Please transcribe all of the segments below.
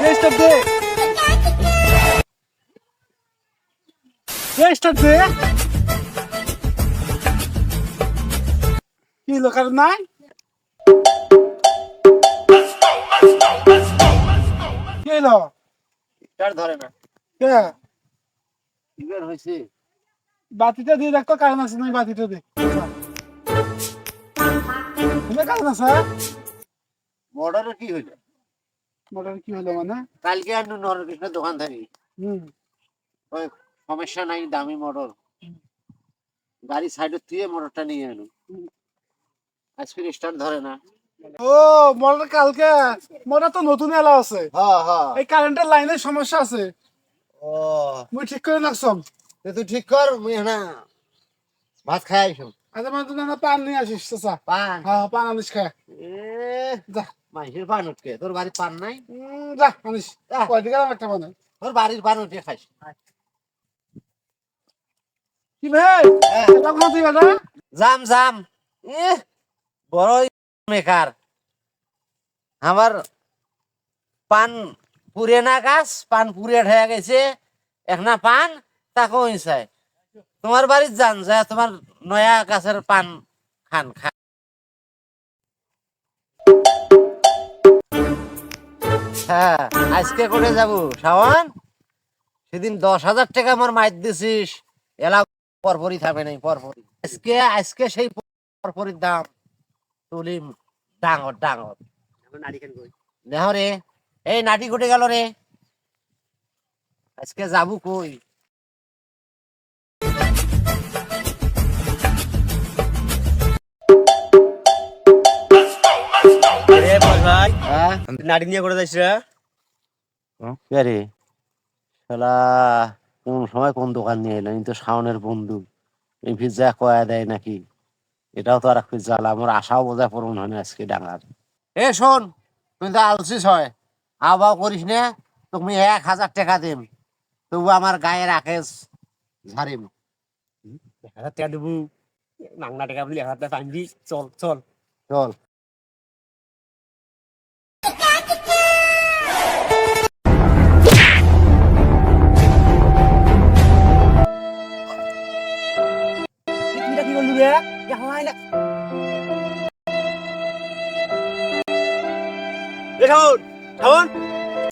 Start they they start দে কি লোকার নাই কি হলো স্টার ধরে না। কে কি বের হয়েছে বাতিটা দিয়ে দেখতো কারণ আছে নাই বাতিটা দে কারণ আছে? মোটরের কি হইল? মোটর কি হলো মানে? কালকে আর নরকৃষ্ণের দোকান থাকি। হুম। ওই সমস্যা নাই দামি মোটর। গাড়ি সাইডে তুই মোটরটা নিয়ে এলো। আজকে স্টার্ট ধরে না। ও মোটর কালকে মোটর তো নতুন এলা আছে। হ্যাঁ হ্যাঁ। এই কারেন্টের লাইনের সমস্যা আছে। ও। মুই ঠিক করে রাখছম তুই ঠিক কর মুই না ভাত খাই আইসো আচ্ছা মানে তুই না পান নিয়ে আসিস চাচা। পান? হ্যাঁ পান আনিস খায় এ যা। পান উঠকে। তোর বাড়ির পান নাই? যা আনিস। কয়টি গেলাম একটা তোর বাড়ির পান উঠে খাইস। কি ভাই? হ্যাঁ। জাম জাম। এ বড় মেকার। আমার পান পুরে না গাছ পান পুরে হয়ে গেছে। একনা পান তাকে চাই তোমার বাড়ির যান যায় তোমার নয়া গাছের পান খান খান। হ্যাঁ আজকে করে যাব। শাওন সেদিন দশ হাজার টাকা আমার মাইর দিছিস। এলা পরপরই থাকবে নাই পরপরই। আজকে আজকে সেই পরপরির দাম। তুলি ডাঙর ডাঙর। দেখো রে এই নাটি ঘটে গেল রে। আজকে যাব কই? ভাই। হ্যাঁ? নারী নিয়ে করে যাইছ রে। কে শালা কোন সময় কোন দোকান নিয়ে এলো? তো শাওনের বন্ধু। এই পিজ্জা কয়া দেয় নাকি? এটাও তো আর এক পিজ্জা আমার আশাও বোঝা পূরণ হয় না আজকে ডাঙার। এ শোন তুই তো আলসিস হয়। আবাও করিস না তুমি এক হাজার টাকা দিম তবু আমার গায়ে রাখেস ঝাড়িম। এক হাজার টাকা দেবো। মাংনা টাকা বলি এক হাজার টাকা চল চল। চল। শাওন শাওন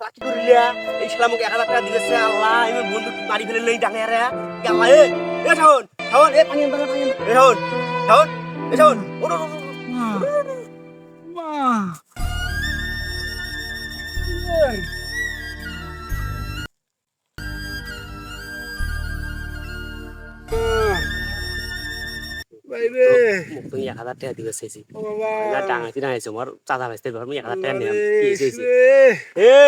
তা কি করলি রে এই শালা মোক এক হাজার টাকা দিয়েছে আল্লাহ আমি বন্ধু মারি ফেলে লই ডাঙে রে? আল্লাহ, এ? শাওন শাওন এ পানি এ শাওন শাওন এ শাওন ওঠ। বাইরে মোক তুই এক হাজার টাকা দিবে চাইছি। ও বাবা। না ডাঙাইছি ডাঙাইছি মোর চাচা ভাইতে ধর এক হাজার টাকা নিলাম এ,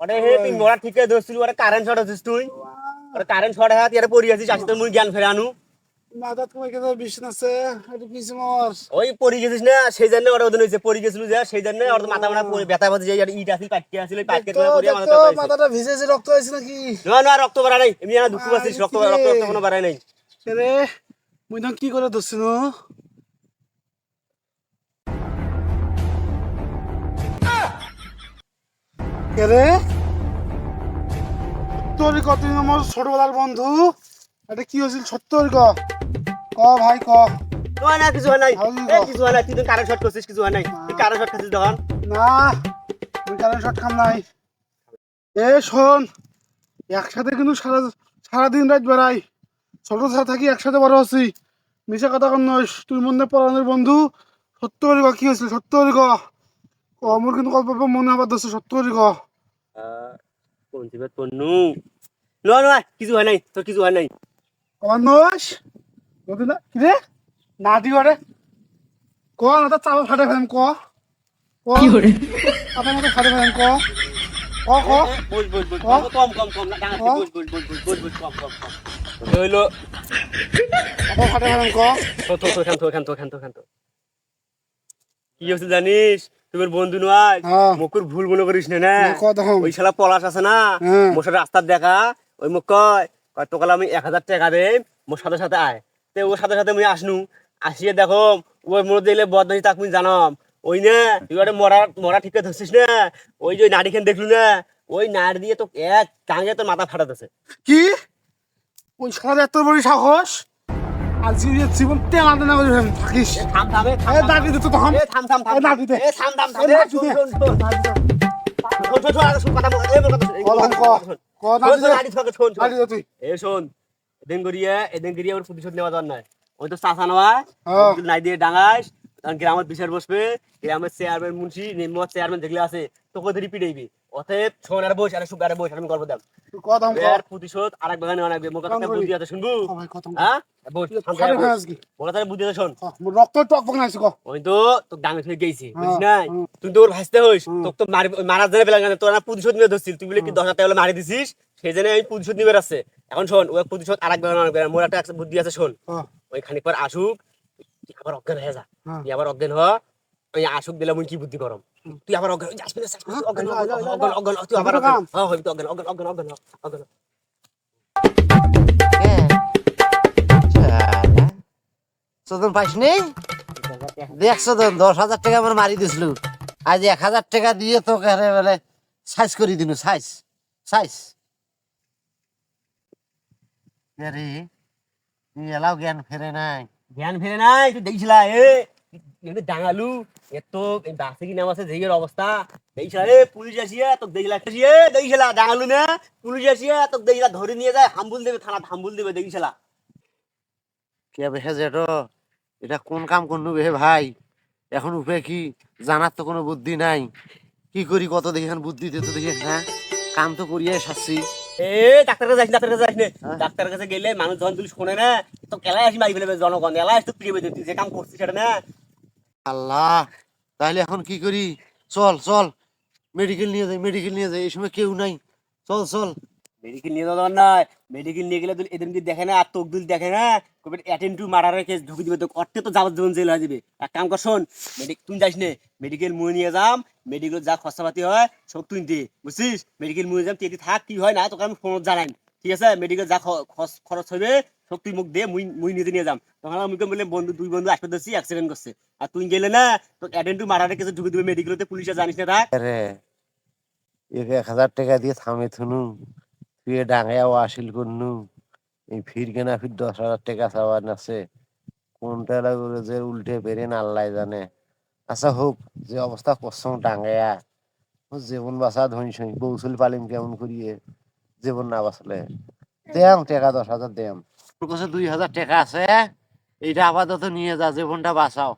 এ হে তুই মোরা ঠিকই ধরছিলি ওরে কারেন্ট শর্ট হচ্ছিস তুই? ওরে কারেন্ট শর্ট হাত ইয়ারে পড়ি আছিস আসি মুই জ্ঞান ফেরে আনু। মাথাত কমে কেন বিছনা আছে এটা কিছু মর। ওই পড়ি গেছিস না সেই জন্য ওরা ওদিন হয়েছে পড়ি গেছিল যে সেই জন্য ওর মাথা মাথা পড়ে ব্যথা পাচ্ছে যে ইট আসিল পাটকে আসিল ওই পাটকে তোমার পড়িয়া মাথা মাথাটা ভিজেছে রক্ত হয়েছে নাকি? না না রক্ত বাড়া নাই এমনি না দুঃখ পাচ্ছিস রক্ত রক্ত রক্ত কোনো বাড়াই নাই। রে মুই তখন কি করে ধরছি নো রে তোর কত আমার ছোটবেলার বন্ধু এটা কি হয়েছিল ক ক ভাই ক না কিছু হয় নাই কিছু হয় নাই তুই কারেন্ট শর্ট করছিস কিছু হয় নাই তুই কারেন্ট শর্ট খাচ্ছিস তখন না মুই কারণ শর্ট খাম নাই এ শোন একসাথে কিন্তু সারা সারাদিন রাত বেড়াই ছোট থাকি একসাথে বড় আছি মিশা কথা কন নয় তুই মনে পড়ানোর বন্ধু সত্য করে ক হয়েছিল সত্য করে ক ক কিন্তু গল্প মনে আবার দোষ সত্য করে ক কোন চিবে তন্নু না না কিছু হয় নাই তোর কিছু হয় নাই আমার নস নদী না কি রে না দি করে ক না তো চাপা ফাটে ফেলাম ক কি করে আপনার মতো ফাটে ফেলাম ক ক ক বল বল বল ক? কম কম কম না ডাঙা ক? বল বল বল বল বল বল কম কম কম হইল ক? খান খান খান খান হচ্ছে জানিস? তোমার বন্ধু নয়। মুকুর ভুল মনে করিস না না। ওই শালা পলাশ আছে না? হ্যাঁ। মোর রাস্তার দেখা। ওই মুখ কয় তোকে আমি এক হাজার টাকা দে মোর সাথে সাথে আয়। তে ওর সাথে সাথে মুই আসনু। আসিয়ে দেখো ওই মোর দিলে বদনাই তাক জানম। ওই না তুই ওটা মরা মরা ঠিক ধরছিস না। ওই যে নারীখান দেখলু না ওই নার দিয়ে তো এক টাঙ্গে তোর মাথা ফাটাতেছে। কি? ওই এত বড় সাহস? আজকে যে জীবন তেল আনতে না করে থাকিস। থাম থাম এ থাম থাম। দাঁড়ি দে তো থাম থাম থাম। দাঁড়ি দে থাম থাম থাম। দাঁড়ি দে। আরে আরে করিয়ে প্রতিশোধ নেওয়া নাই ওই তো চাষা নেওয়া। নাই দিয়ে ডাঙাস। গ্রামের বিচার বসবে। গ্রামের চেয়ারম্যান মুন্সি নিম্ন চেয়ারম্যান যেগুলো আছে তোকে ধরে পিটাইবি। অতএব শোন আর বস আর বস আর আমি গল্প দাম তুই এর প্রতিশোধ আরেক বাগানে মোর কথা বুদ্ধি আছে শুনবু? হ্যাঁ? হয়ে মোর কথা বুদ্ধি আছে শোন। রক্ত টক বক নাইছে ওই তো তোর ডাঙে থেকে গেছি হ্যাঁ, বুঝিস নাই? তুই তো ওর ভাসতে হইস হুম। তোকে তো মারি যাবে বেলা তোর না প্রতিশোধ নিয়ে ধরছিল তুই বলে কি দশ হাজার টাকা মারি দিছিস? সেই জন্য আমি প্রতিশোধ নিবে আছে। এখন শোন ওই প্রতিশোধ আরেক বেলা মোর একটা বুদ্ধি আছে শোন। ওই খানিক পর আসুক তুই আবার অজ্ঞান হয়ে যা। হ্যাঁ। আবার অজ্ঞান হ। ওই আসুক দিলে মুই কি বুদ্ধি করম? তুই আবার অজ্ঞান যাস না, যাস তুই অজ্ঞান হ্যাঁ, অজ্ঞান, অজ্ঞান, অজ্ঞান, তুই আবার অজ্ঞান হ্যাঁ হইবি তো অজ্ঞান অজ্ঞান অজ্ঞান অজ্ঞান হ, অজ্ঞান হ। চোদন পাইসনি দেখছ তো দশ হাজার টাকা আমার মারি দিছিল। আজ এক হাজার টাকা দিয়ে তোকে আরে বলে সাইজ করে দিনু সাইজ সাইজ। আরে তুই এলাও জ্ঞান ফেরে নাই। জ্ঞান ফেরে নাই তুই দেখছিলা এ ডাঙালু। এত বাসে কি যেইয়ের অবস্থা? এ পুলিশ আসিয়া তো ডাঙালু না পুলিশ আসিয়া তো ধরে নিয়ে যায় হাম্বুল দেবে থানা হাম্বুল দেবে কে এটা কোন কাম করনু বে ভাই? এখন উপরে কি জানার তো কোনো বুদ্ধি নাই। কি করি কত দেখি এখন বুদ্ধি দিতে দেখি হ্যাঁ? কাম তো করিয়াই সাচ্ছি এ ডাক্তার কাছে ডাক্তার কাছে যাইস হ্যাঁ। ডাক্তার কাছে গেলে মানুষ যখন তুই শোনে না তো আসি মারি ফেলবে জনগণ এলাই তো প্রিয় যে কাম করছিস সেটা না। আল্লাহ তাহলে এখন কি করি? চল চল। মেডিকেল নিয়ে যাই মেডিকেল নিয়ে যাই। এই সময় কেউ নাই। চল চল। মেডিকেল নিয়ে যাওয়ার নয় মেডিকেল নিয়ে গেলে এদের দিকে দেখে না, আর তোক দিল দেখে না? অ্যাটেন্ড টু ঢুকে দিবে তো অর্থে তো যাবজ্জীবন জেল হয়ে যাবে। এক কাম কর, শোন। মেডিক তুই যাস নে। মেডিকেল মুয়ে নিয়ে যাম। মেডিকেল যা খরচাপাতি হয়, সব তুই দে। বুঝছিস? মেডিকেল মুয়ে যাম। তুই থাক, কি হয় না, তোকে আমি ফোন জানাই। ঠিক আছে? মেডিকেল যা খরচ হবে সব তুই মুখ দে মুই মুই নিজে নিয়ে যাম। তখন আমি মুখে বললে বন্ধু, দুই বন্ধু আসতে দিচ্ছি অ্যাক্সিডেন্ট করছে। আর তুই গেলে না তো অ্যাটেন্ড টু মারারের কেসে ঢুকে দিবে মেডিকেলতে পুলিশে জানিস না থাক আরে একে এক হাজার টাকা দিয়ে থামে থুনু। তুই এ ডাঙায়াও আসিল করনু এই ফির কেনা ফির দশ হাজার টাকা চাওয়ার আছে কোনটা লাগবে যে উল্টে পেরে আল্লাহ জানে। আচ্ছা হোক, যে অবস্থা করছ ডাঙায়া ও জীবন বাঁচা ধনী সই বৌসুল পালিম কেমন করিয়ে? জীবন না বাঁচলে। দেম টাকা দশ হাজার দেম তোর কাছে দুই হাজার টাকা আছে এইটা আপাতত নিয়ে যা জীবনটা বাঁচাও।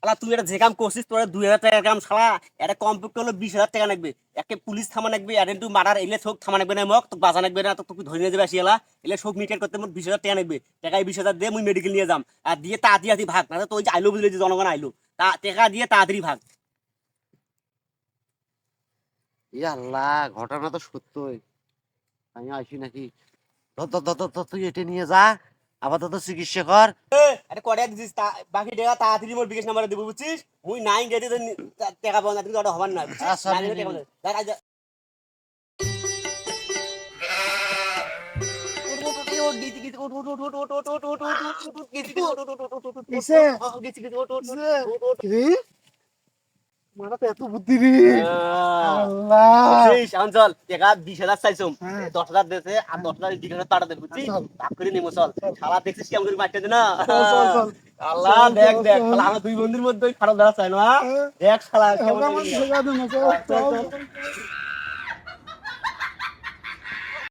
শালা তুই এটা যে কাম করছিস তোর দুই হাজার টাকার কাম শালা এটা কমপক্ষে হলো বিশ হাজার টাকা লাগবে। একে পুলিশ থামা লাগবে আর একটু মারার এলে থামা লাগবে না মক তোকে বাঁচা লাগবে না তোকে ধরে নিয়ে যাবে আসি এলা এলে মিটার করতে মোট বিশ হাজার টাকা লাগবে। টাকায় বিশ হাজার দিয়ে মুই মেডিকেল নিয়ে যাম। আর দিয়ে তাড়াতাড়ি আতি ভাগ না তো ওই যে আইলো বুঝলে যে জনগণ আইলো। তা টাকা দিয়ে তাড়াতাড়ি ভাগ। আল্লাহ ঘটনা তো সত্যই। আমি আসি নাকি? তুই এটা নিয়ে যা আপাতত চিকিৎসা কর আরে কটা দিছিস বাকি টাকা তাড়াতাড়ি মোর বিকাশ নাম্বারে দিব বুঝছিস মুই নাই গেতে তো টাকা পাবো না তুমি ওটা হবার না বুঝছিস? না গেলে নে, টাকা নে, পাবো না। যা, যা, যা। কিসে? কিসে? রে মারা তো এত বুদ্ধি রে আল্লাহ বুঝছিস? এখন চল, টাকা 20,000 চাইছুম। হ্যাঁ। 10,000 দিয়েছে, আর 10,000 এই 20,000 টাকা দেবে, বুঝছিস? ভাগ করে নিবো, চল। শালা দেখছিস কেমন করে মারতেছে না? আল্লাহ, দেখ, দেখ, শালা আমার দুই বন্ধুর মধ্যে খারাপ দাঁড়া চাই না? হ্যাঁ। দেখ শালা কেমন